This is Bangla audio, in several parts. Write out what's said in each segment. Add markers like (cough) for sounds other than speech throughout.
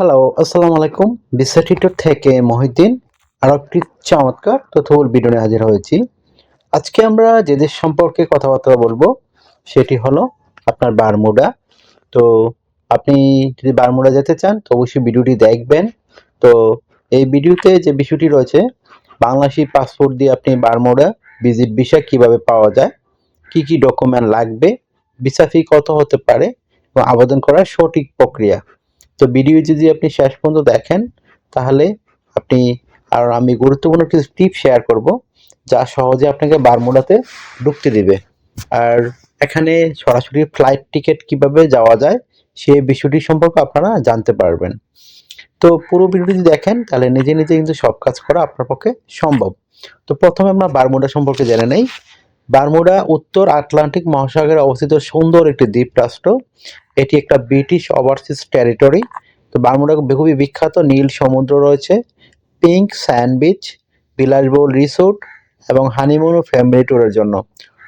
হ্যালো আসসালামু আলাইকুম। বিশ্বা টিটর থেকে মহিউদ্দিন। আরও একটি চমৎকার তথ্যবল নিয়ে হাজির হয়েছি। আজকে আমরা যে দেশ সম্পর্কে কথাবার্তা বলব, সেটি হলো আপনার বারমুডা। তো আপনি যদি বারমুডা যেতে চান, তো অবশ্যই ভিডিওটি দেখবেন। তো এই ভিডিওতে যে বিষয়টি রয়েছে, বাংলাদেশি পাসপোর্ট দিয়ে আপনি বারমুডা ভিজিট ভিসা কীভাবে পাওয়া যায়, কি কি ডকুমেন্ট লাগবে, ভিসা ফি কত হতে পারে, এবং আবেদন করার সঠিক প্রক্রিয়া। তো ভিডিও যদি আপনি শেষ পর্যন্ত দেখেন, তাহলে আপনি আর আমি গুরুত্বপূর্ণ কিছু টিপ শেয়ার করব, যা সহজে আপনাকে বারমুডাতে ঢুকতে দিবে। আর এখানে সরাসরি ফ্লাইট টিকিট কীভাবে যাওয়া যায় সেই বিষয়টি সম্পর্কে আপনারা জানতে পারবেন। তো পুরো ভিডিওটি যদি দেখেন, তাহলে নিজে নিজে কিন্তু সব কাজ করা আপনার পক্ষে সম্ভব। তো প্রথমে আমরা বারমুডা সম্পর্কে জেনে নেই। বারমুডা, উত্তর আটলান্টিক মহাসাগরে অবস্থিত সুন্দর একটি দ্বীপ রাষ্ট্র এটি একটা ব্রিটিশ ওভারসিজ টেরিটরি তো বারমুডা খুবই বিখ্যাত নীল সমুদ্র রয়েছে পিঙ্ক স্যান্ড বিচ বিলাসবহুল রিসোর্ট এবং হানিমুন ও ফ্যামিলি ট্যুরের জন্য।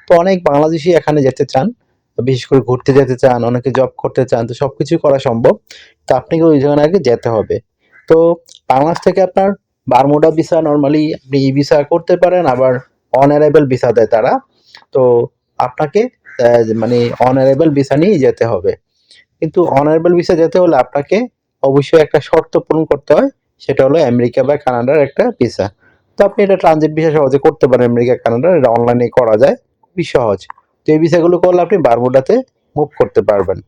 তো অনেক বাংলাদেশি এখানে যেতে চান, বিশেষ করে ঘুরতে যেতে চান, অনেকে জব করতে চান, তো সব কিছুই করা সম্ভব। তো আপনাকে ওই জায়গায় আগে যেতে হবে। তো বাংলাদেশ থেকে আপনার বারমুডা ভিসা নর্মালি আপনি ই ভিসা করতে পারেন, আবার অনারেবল ভিসা দেয় তারা। তো আপনাকে মানে অনারেবল ভিসা নিয়েই যেতে হবে। কিন্তু অনারেবল ভিসা যেতে হলে আপনাকে অবশ্যই একটা শর্ত পূরণ করতে হয়, সেটা হলো আমেরিকা বা কানাডার একটা ভিসা তো আপনি এটা ট্রানজিট ভিসা সহজে করতে পারেন, আমেরিকা কানাডার এটা অনলাইনে করা যায়, খুবই সহজ। তো এই ভিসাগুলো করলে আপনি বারমুডাতে মুভ করতে পারবেন।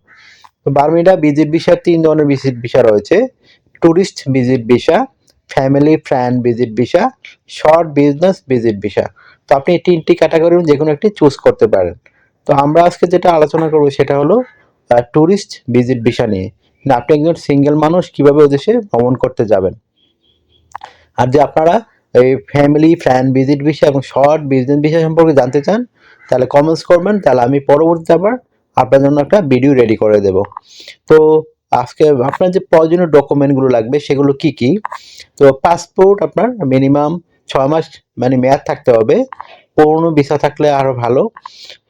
তো বারমুডা ভিজিট ভিসা তিন ধরনের ভিজিট ভিসা রয়েছে। Tourist visit visa family friend visit visa short business visit visa তো আপনি এই তিনটি ক্যাটাগরির যে কোনো একটি চুজ করতে পারেন। তো আমরা আজকে যেটা আলোচনা করব সেটা হলো ট্যুরিস্ট ভিজিট ভিসা নিয়ে। আপনি একজন সিঙ্গেল মানুষ, কীভাবে ওই দেশে ভ্রমণ করতে যাবেন? আর যে আপনারা এই ফ্যামিলি ফ্রেন্ড ভিজিট ভিসা এবং শর্ট বিজনেস ভিসা সম্পর্কে জানতে চান, তাহলে কমেন্টস করবেন, তাহলে আমি পরবর্তীতে আবার আপনার জন্য একটা ভিডিও রেডি করে দেব। তো আজকে আপনার যে প্রয়োজনীয় ডকুমেন্টগুলো লাগবে, সেগুলো কি কি? তো পাসপোর্ট আপনার মিনিমাম ছয় মাস মানে মেয়াদ থাকতে হবে। পুরনো ভিসা থাকলে আরও ভালো।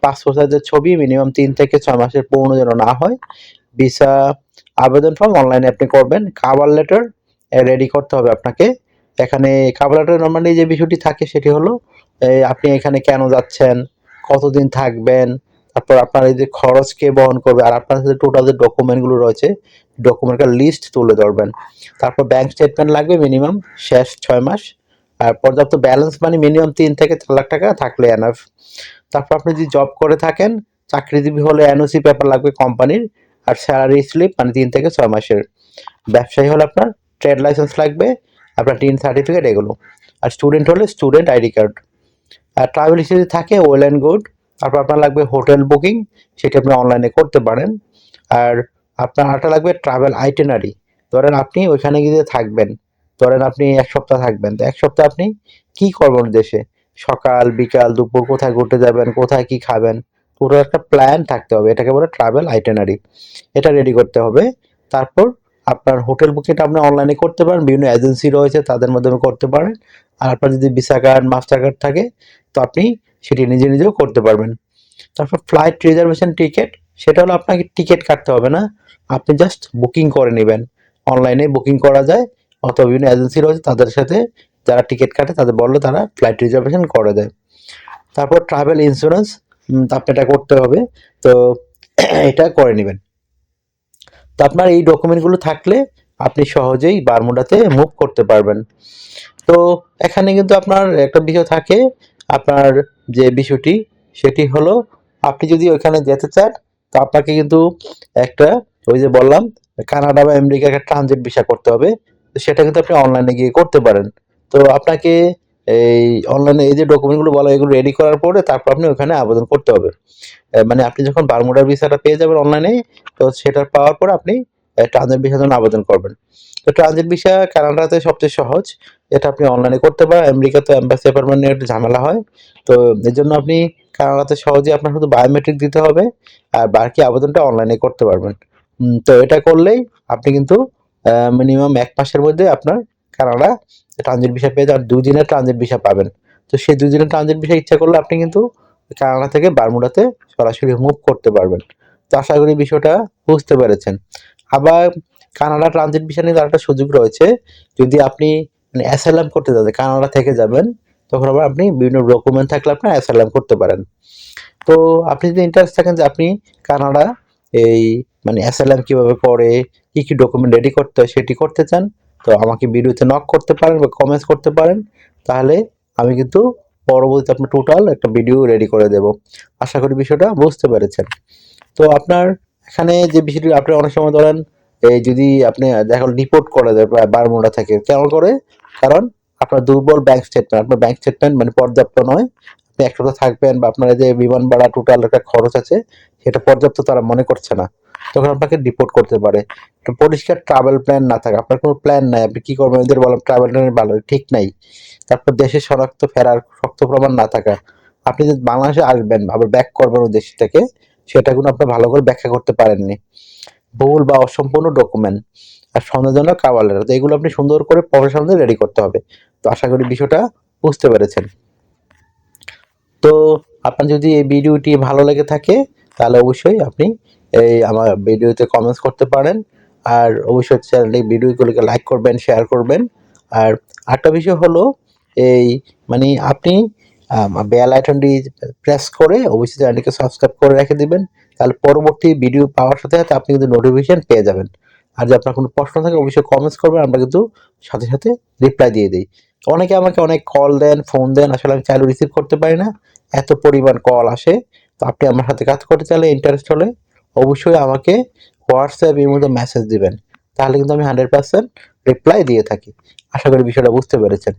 পাসপোর্ট সাইজের ছবি মিনিমাম তিন থেকে ছয় মাসের পুরনো যেন না হয়। ভিসা আবেদন ফর্ম অনলাইনে আপনি করবেন। কাভার লেটার রেডি করতে হবে আপনাকে। এখানে কাভার লেটার নর্মালি যে বিষয়টি থাকে সেটি হলো আপনি এখানে কেন যাচ্ছেন, কতদিন থাকবেন, তারপর আপনার এই যে খরচ কে বহন করবে, আর আপনার সাথে টোটাল যে ডকুমেন্টগুলো রয়েছে ডকুমেন্টের লিস্ট তুলে ধরবেন। তারপর ব্যাংক স্টেটমেন্ট লাগবে মিনিমাম শেষ ছয় মাস। আর পর্যাপ্ত ব্যালেন্স মানে মিনিমাম তিন থেকে চার লাখ টাকা থাকলে এনাফ তারপর আপনি যদি জব করে থাকেন, চাকরিজীবী হলে এনওসি পেপার লাগবে কোম্পানির আর স্যালারি স্লিপ মানে তিন থেকে ছয় মাসের। ব্যবসায়ী হলে আপনার ট্রেড লাইসেন্স লাগবে, আপনার টিন সার্টিফিকেট এগুলো। আর স্টুডেন্ট হলে স্টুডেন্ট আইডি কার্ড আর ট্রাভেল হিসেবে থাকে ওয়েল অ্যান্ড গুড তারপর আপনার লাগবে হোটেল বুকিং সেটা আপনি অনলাইনে করতে পারেন। আর আপনার আরেকটা লাগবে ট্রাভেল আইটেনারি ধরেন আপনি ওইখানে গিয়ে থাকবেন। ধরেন আপনি এক সপ্তাহ থাকবেন, তো এক সপ্তাহ আপনি কি করবেন দেশে? সকাল, বিকাল, দুপুর কোথায় ঘুরতে যাবেন, কোথায় কি খাবেন? পুরো একটা প্ল্যান থাকতে হবে, এটাকে বলে ট্রাভেল আইটেনারি এটা রেডি করতে হবে। তারপর আপনার হোটেল বুকিংটা আপনি অনলাইনে করতে পারেন, বিভিন্ন এজেন্সি রয়েছে, তাদের মাধ্যমে করতে পারেন। আর আপনার যদি ভিসা কার্ড মাস্টার কার্ড থাকে, তো আপনি সেটি নিজে নিজেও করতে পারবেন। তারপর ফ্লাইট রিজার্ভেশন টিকিট সেটা হলো আপনাকে টিকিট কাটতে হবে না। আপনি জাস্ট বুকিং করে নেবেন। অনলাইনে বুকিং করা যায়। অথবা বিভিন্ন এজেন্সি রয়েছে, তাদের সাথে যারা টিকিট কাটে, তাদের বললে তারা ফ্লাইট রিজার্ভেশন করে দেয়। তারপর ট্রাভেল ইন্স্যুরেন্স আপনি এটা করতে হবে। তো (clears throat) এটা করে নেবেন। তো আপনার এই ডকুমেন্টগুলো থাকলে আপনি সহজেই বারমুডাতে মুভ করতে পারবেন। তো এখানে কিন্তু আপনার একটা বিষয় থাকে, আপনার যে বিষয়টি, সেটি হলো আপনি যদি ওইখানে যেতে চান, তো আপনাকে কিন্তু একটা ওই যে বললাম, কানাডা বা আমেরিকা একটা ট্রানজিট ভিসা করতে হবে। সেটা কিন্তু আপনি অনলাইনে গিয়ে করতে পারেন। তো আপনাকে এই অনলাইনে এই যে ডকুমেন্টগুলো বলা এগুলো রেডি করার পরে তারপর আপনি ওখানে আবেদন করতে হবে। মানে আপনি যখন বারমুডার ভিসাটা পেয়ে যাবেন অনলাইনে তো সেটা পাওয়ার পর আপনি ট্রানজিট ভিসার জন্য আবেদন করবেন। তো ট্রানজিট ভিসা কানাডাতে সবচেয়ে সহজ, এটা আপনি অনলাইনে করতে পারেন। আমেরিকাতে এম্বাসি অ্যাপার্টমেন্ট নিয়ে একটু ঝামেলা হয়। তো এর জন্য আপনি কানাডাতে সহজে আপনার শুধু বায়োমেট্রিক দিতে হবে, আর বাকি আবেদনটা অনলাইনে করতে পারবেন। তো এটা করলেই আপনি কিন্তু মিনিমাম এক মাসের মধ্যে আপনার কানাডা ট্রানজিট ভিসা পেয়ে যান দুই দিনের ট্রানজিট ভিসা পাবেন। তো সেই দুই দিনের ট্রানজিট ভিসা ইচ্ছা করলে আপনি কিন্তু কানাডা থেকে বারমুডাতে সরাসরি মুভ করতে পারবেন। তো আশা করি বিষয়টা বুঝতে পেরেছেন। আবার কানাডা ট্রানজিট ভিসা নিয়ে একটা সুযোগ রয়েছে, যদি আপনি মানে অ্যাসাইলাম করতে যাবেন কানাডা থেকে যাবেন, তখন আবার আপনি বিভিন্ন ডকুমেন্ট থাকলে আপনি অ্যাসাইলাম করতে পারেন। তো আপনি যদি ইন্টারেস্ট থাকেন যে আপনি কানাডা এই মানে অ্যাসাইলাম কীভাবে করে, কী কী ডকুমেন্ট রেডি করতে হয় সেটি করতে চান, তো আমাকে ভিডিওতে নক করতে পারেন বা কমেন্টস করতে পারেন, তাহলে আমি কিন্তু পরবর্তীতে আপনার টোটাল একটা ভিডিও রেডি করে দেব। আশা করি বিষয়টা বুঝতে পেরেছেন। তো আপনার এখানে যে বিষয়টি, আপনি অনেক সময় ধরেন, এই যদি আপনি দেখা রিপোর্ট করে দেয় বারমুডা থেকে কেন করে? কারণ আপনার দুর্বল ব্যাংক স্টেটমেন্ট আপনার ব্যাংক স্টেটমেন্ট মানে পর্যাপ্ত নয়। আপনি এক সপ্তাহ থাকবেন বা আপনার যে বিমান ভাড়া টোটাল একটা খরচ আছে, সেটা পর্যাপ্ত তারা মনে করছে না। তখন আপনাকে ডিপোর্ট করতে পারে। তো পরিষ্কার ট্রাভেল প্ল্যান না থাকে, আপনার কোনো প্ল্যান নাই, আপনি কী করবেন? ওদের বলেন ট্রাভেল প্ল্যান ভালো ঠিক নাই। তারপর দেশে শনাক্ত, ফেরার শক্ত প্রমাণ না থাকা। আপনি যদি বাংলাদেশে আসবেন, আবার ব্যাক করবেন ওই দেশ থেকে, সেটা কোনো আপনি ভালো করে ব্যাখ্যা করতে পারেননি। ভুল বা অসম্পূর্ণ ডকুমেন্ট আর সন্দেহজনক কাওয়ালের তো এগুলো আপনি সুন্দর করে প্রফেশনালদের রেডি করতে হবে। তো আশা করি বিষয়টা বুঝতে পেরেছেন। তো আপনার যদি এই ভিডিওটি ভালো লেগে থাকে তাহলে অবশ্যই আপনি এই আমার ভিডিওতে কমেন্টস করতে পারেন। আর অবশ্যই চ্যানেলটি ভিডিওগুলোকে লাইক করবেন শেয়ার করবেন। আর আরেকটা বিষয় হলো এই মানে আপনি বেল আইকনটি প্রেস করে অবশ্যই চ্যানেলটিকে সাবস্ক্রাইব করে রেখে দিবেন। তাহলে পরবর্তী ভিডিও পাওয়ার সাথে সাথে আপনি কিন্তু নোটিফিকেশন পেয়ে যাবেন। আর যদি আপনার কোনো প্রশ্ন থাকে, অবশ্যই কমেন্টস করবেন, আমরা কিন্তু সাথে সাথে রিপ্লাই দিয়ে দিই। অনেকে আমাকে অনেক কল দেন ফোন দেন, আসলে আমি চাইলে রিসিভ করতে পারি না। এত পরিমাণ কল আসে। তো আপনি আমার সাথে কাজ করতে চাইলে ইন্টারেস্ট হলে অবশ্যই আমাকে হোয়াটসঅ্যাপ এর মধ্যে মেসেজ দিবেন। তাহলে কিন্তু আমি হান্ড্রেড পার্সেন্ট রিপ্লাই দিয়ে থাকি। আশা করি বিষয়টা বুঝতে পেরেছেন।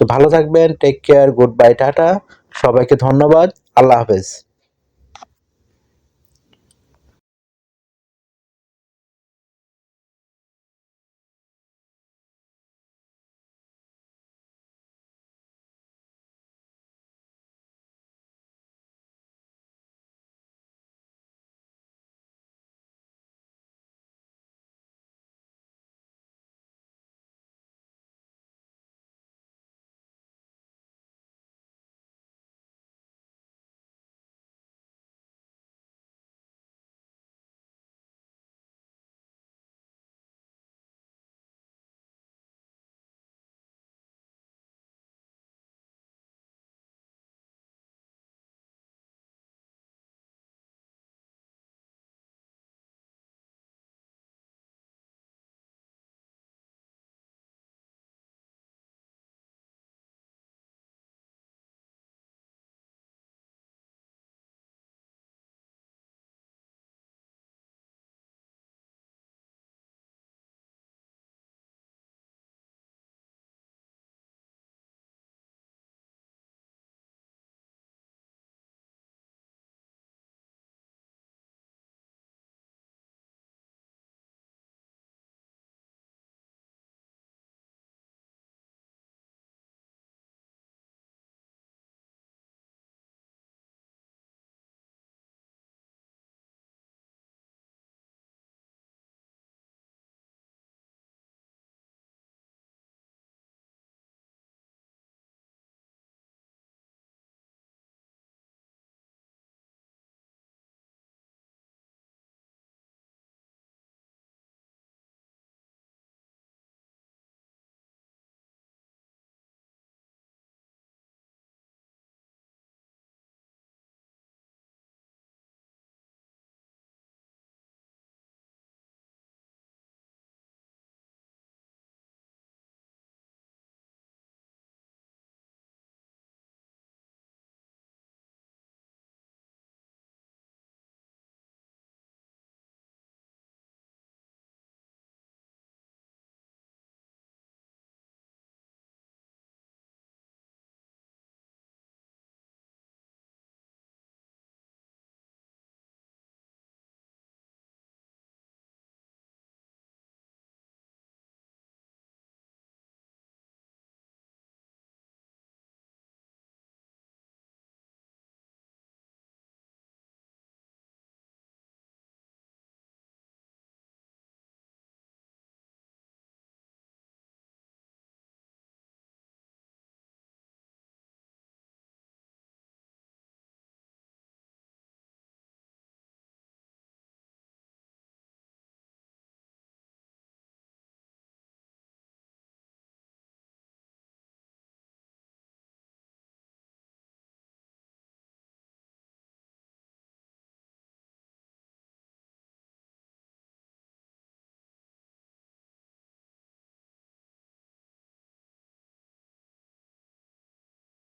তো ভালো থাকবেন take care good bye tata. সবাইকে ধন্যবাদ। আল্লাহ হাফেজ।